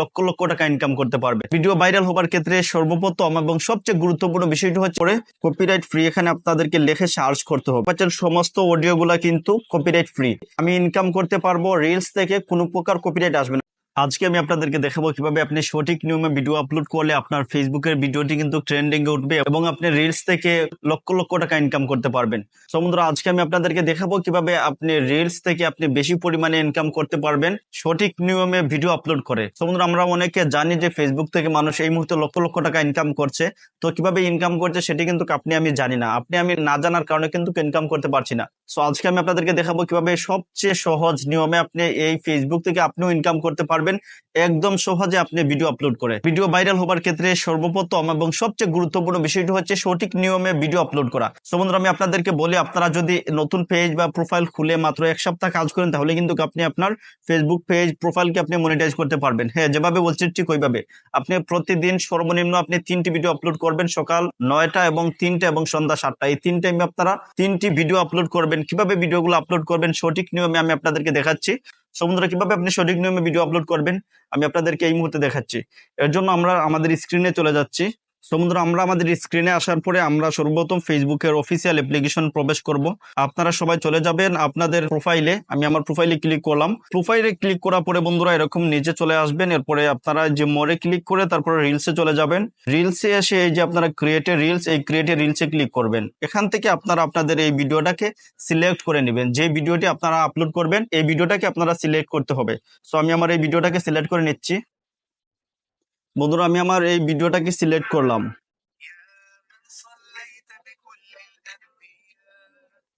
লক্ষ লক্ষ টাকা ইনকাম করতে পারবে। ভিডিও ভাইরাল হবার ক্ষেত্রে সর্বপ্রথম এবং সবচেয়ে গুরুত্বপূর্ণ বিষয়টি হচ্ছে কপিরাইট ফ্রি এখানে আপনাদেরকে লিখে সার্চ করতে হবে। পাচ্ছেন, সমস্ত অডিও গুলা কিন্তু কপিরাইট ফ্রি আমি ইনকাম করতে পারব রিলস থেকে কোনো প্রকার কপিরাইট আসবে না। আজকে আমি আপনাদেরকে দেখাবো কীভাবে আপনি সঠিক নিয়মে ভিডিও আপলোড করলে আপনার ফেসবুকের ভিডিওটি কিন্তু ট্রেন্ডিং এ উঠবে এবং আপনি রিলস থেকে লক্ষ লক্ষ টাকা ইনকাম করতে পারবেন। সমুদ্র আজকে আমি আপনাদেরকে দেখাবো কীভাবে আপনি রিলস থেকে আপনি বেশি পরিমাণে ইনকাম করতে পারবেন সঠিক নিয়মে ভিডিও আপলোড করে। সমুদ্র আমরা অনেকে জানি যে ফেসবুক থেকে মানুষ এই মুহূর্তে লক্ষ লক্ষ টাকা ইনকাম করছে। তো কীভাবে ইনকাম করছে সেটি কিন্তু আপনি আমি জানি না। আপনি আমি না জানার কারণে কিন্তু ইনকাম করতে পারছি না। সো আজকে আমি আপনাদেরকে দেখাবো কীভাবে সবচেয়ে সহজ নিয়মে আপনি এই ফেসবুক থেকে আপনিও ইনকাম করতে পারবেন। একদম সহজে আপনি ভিডিও আপলোড করে। ভিডিও ভাইরাল হবার ক্ষেত্রে সর্বপ্রথম এবং সবচেয়ে গুরুত্বপূর্ণ বিষয়টি হচ্ছে সঠিক নিয়মে ভিডিও আপলোড করা। সো বন্ধুরা, আমি আপনাদেরকে বলি, আপনারা যদি নতুন পেজ বা প্রোফাইল খুলে মাত্র এক সপ্তাহ কাজ করেন, তাহলে কিন্তু আপনি আপনার ফেসবুক পেজ প্রোফাইলকে আপনি মনিটাইজ করতে পারবেন। হ্যাঁ যেভাবে বলছেন ঠিক ওইভাবে। আপনি প্রতিদিন সর্বনিম্ন আপনি তিনটি ভিডিও আপলোড করবেন সকাল নয়টা এবং তিনটা এবং সন্ধ্যা সাতটা। এই তিন টাইমে আপনারা তিনটি ভিডিও আপলোড করবেন। কীভাবে ভিডিওগুলো আপলোড করবেন সঠিক নিয়মে আমি আপনাদেরকে দেখাচ্ছি। সমুদ্র কীভাবে আপনি সঠিক নিয়মে ভিডিও আপলোড করবেন? আমি আপনাদেরকে এই মুহূর্তে দেখাচ্ছি। এর জন্য আমরা আমাদের স্ক্রিনে চলে যাচ্ছি। সমুদ্র আমরা আমাদের স্ক্রিনে আসার পরে আমরা সর্বপ্রথম ফেসবুকের অফিসিয়াল অ্যাপ্লিকেশন প্রবেশ করব। আপনারা সবাই চলে যাবেন আপনাদের প্রোফাইলে আমি আমার প্রোফাইলে ক্লিক করলাম। প্রোফাইলে ক্লিক করার পরে বন্ধুরা, এরকম নিচে চলে আসবেন। এরপরে আপনারা যে মোড়ে ক্লিক করে তারপরে রিলসে চলে যাবেন। রিলসে এসে এই যে আপনারা ক্রিয়েটে রিলস এই ক্রিয়েটে রিলসে ক্লিক করবেন। এখান থেকে আপনারা আপনাদের এই ভিডিওটাকে সিলেক্ট করে নেবেন। যে ভিডিওটি আপনারা আপলোড করবেন, এই ভিডিওটাকে আপনারা সিলেক্ট করতে হবে। সো আমি আমার এই ভিডিওটাকে সিলেক্ট করে নিচ্ছি। বন্ধুরা, আমি আমার এই ভিডিওটাকে সিলেক্ট করলাম।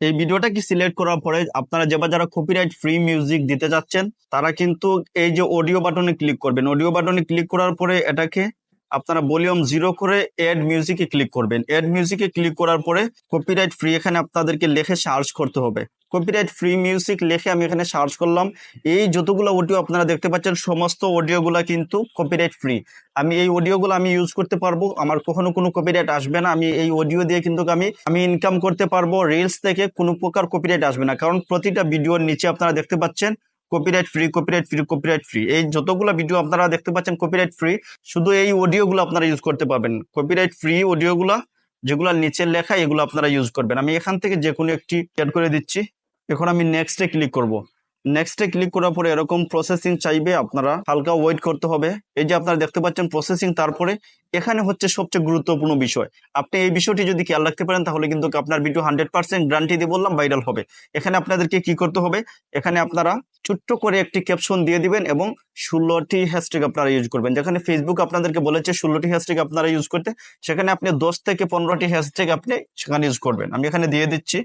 এই ভিডিওটা কি সিলেক্ট করার পরে আপনারা যেবা যারা কপিরাইট ফ্রি মিউজিক দিতে যাচ্ছেন, তারা কিন্তু এই যে অডিও বাটনে ক্লিক করবেন। অডিও বাটনে ক্লিক করার পরে এটাকে আপনারা ভলিউম জিরো করে এড মিউজিকে ক্লিক করবেন। এড মিউজিকে ক্লিক করার পরে কপিরাইট ফ্রি এখানে আপনাদেরকে লিখে সার্চ করতে হবে। কপিরাইট ফ্রি মিউজিক লিখে আমি এখানে সার্চ করলাম। এই যতগুলো অডিও আপনারা দেখতে পাচ্ছেন, সমস্ত অডিওগুলা কিন্তু কপিরাইট ফ্রি আমি এই অডিওগুলো আমি ইউজ করতে পারব, আমার কখনো কোনো কপিরাইট আসবে না। আমি এই অডিও দিয়ে কিন্তু আমি আমি ইনকাম করতে পারব। রিলস থেকে কোনো প্রকার কপিরাইট আসবে না। কারণ প্রতিটা ভিডিওর নিচে আপনারা দেখতে পাচ্ছেন copyright free copyright free copyright free এই যতগুলো ভিডিও আপনারা দেখতে পাচ্ছেন কপিরাইট ফ্রি শুধু এই অডিওগুলো আপনারা ইউজ করতে পারবেন। কপিরাইট ফ্রি অডিওগুলো যেগুলো নিচে লেখা, এগুলো আপনারা ইউজ করবেন। আমি এখান থেকে যে কোনো একটি অ্যাড করে দিচ্ছি। এখন আমি নেক্সটে ক্লিক করব। নেক্সটে ক্লিক করার পরে এরকম প্রসেসিং চাইবে, আপনারা হালকা ওয়েট করতে হবে। এই যে আপনারা দেখতে পাচ্ছেন প্রসেসিং তারপরে এখানে হচ্ছে সবচেয়ে গুরুত্বপূর্ণ বিষয়। আপনি এই বিষয়টি যদি খেয়াল রাখতে পারেন, তাহলে কিন্তু আপনার ভিডিও হান্ড্রেড পার্সেন্ট গ্যারান্টি দিয়ে বললাম ভাইরাল হবে। এখানে আপনাদেরকে কি করতে হবে? এখানে আপনারা ছোট্ট করে একটি ক্যাপশন দিয়ে দিবেন এবং ষোলোটি হ্যাশট্যাগ আপনারা ইউজ করবেন। যেখানে ফেসবুক আপনাদেরকে বলেছে ষোলোটি হ্যাশট্যাগ আপনারা ইউজ করতে, সেখানে আপনি দশ থেকে পনেরোটি হ্যাশট্যাগ আপনি সেখানে ইউজ করবেন। আমি এখানে দিয়ে দিচ্ছি।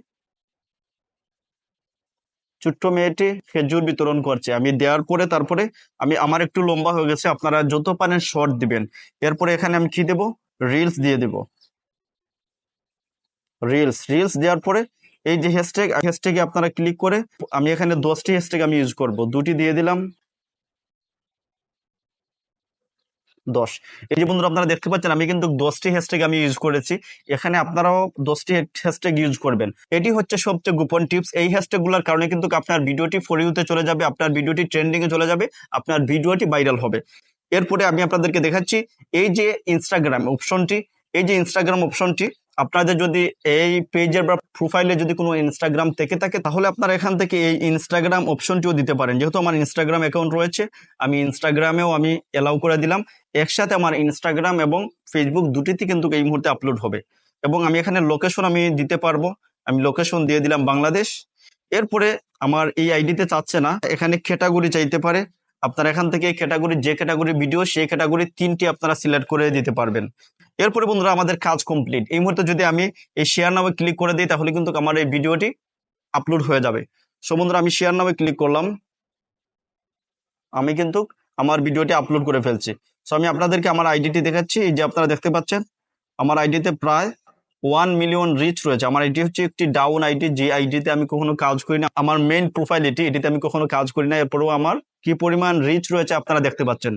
ছোট্ট মেয়েটি খেজুর বিতরণ করছে। আমি দেওয়ার পরে তারপরে আমি, আমার একটু লম্বা হয়ে গেছে, আপনারা যত পারেন শর্ট দিবেন। এরপরে এখানে আমি কি দেব? রিলস দিয়ে দেব। রিলস রিলস দেওয়ার পরে এই যে হ্যাশট্যাগ হ্যাশট্যাগে আপনারা ক্লিক করে আমি এখানে দশটি হ্যাশট্যাগ আমি ইউজ করব। দুটি দিয়ে দিলাম। দশ। এই যে বন্ধুরা, আপনারা দেখতে পাচ্ছেন, আমি কিন্তু দশটি হ্যাশট্যাগ আমি ইউজ করেছি। এখানে আপনারাও দশটি হ্যাশট্যাগ ইউজ করবেন। এটি হচ্ছে সবচেয়ে গোপন টিপস এই হ্যাশট্যাগুলোর কারণে কিন্তু আপনার ভিডিওটি ফরিউতে চলে যাবে, আপনার ভিডিওটি ট্রেন্ডিংয়ে চলে যাবে, আপনার ভিডিওটি ভাইরাল হবে। এরপরে আমি আপনাদেরকে দেখাচ্ছি, এই যে ইনস্টাগ্রাম অপশনটি এই যে ইনস্টাগ্রাম অপশনটি আপনাদের যদি এই পেজের বা প্রোফাইলে যদি কোনো ইনস্টাগ্রাম থেকে থাকে, তাহলে আপনারা এখান থেকে এই ইনস্টাগ্রাম অপশনটিও দিতে পারেন। যেহেতু আমার ইনস্টাগ্রাম অ্যাকাউন্ট রয়েছে, আমি ইনস্টাগ্রামেও আমি অ্যালাউ করে দিলাম। একসাথে আমার ইনস্টাগ্রাম এবং ফেসবুক দুটিতে কিন্তু এই মুহূর্তে আপলোড হবে। এবং আমি এখানে লোকেশন আমি দিতে পারব। আমি লোকেশন দিয়ে দিলাম বাংলাদেশ। এরপরে আমার এই আইডিতে চাচ্ছে না। এখানে ক্যাটাগরি চাইতে পারে। আপনারা এখান থেকে ক্যাটাগরি যে ক্যাটাগরি ভিডিও সেই ক্যাটাগরি তিনটি আপনারা সিলেক্ট করে দিতে পারবেন। এরপরে বন্ধুরা, আমাদের কাজ কমপ্লিট এই মুহূর্তে যদি আমি এই শেয়ার নামে ক্লিক করে দিই, তাহলে কিন্তু আমার এই ভিডিওটি আপলোড হয়ে যাবে। সো বন্ধুরা, আমি শেয়ার নামে ক্লিক করলাম। আমি কিন্তু আমার ভিডিওটি আপলোড করে ফেলছি। সো আমি আপনাদেরকে আমার আইডিটি দেখাচ্ছি। এই যে আপনারা দেখতে পাচ্ছেন, আমার আইডিতে প্রায় ওয়ান মিলিয়ন রিচ রয়েছে। আমার এটি হচ্ছে একটি ডাউন আইডি যে আইডিতে আমি কখনো কাজ করি না। আমার মেন প্রোফাইল এটি, এটিতে আমি কখনো কাজ করি না। এরপরেও আমার কি পরিমাণ রিচ রয়েছে আপনারা দেখতে পাচ্ছেন।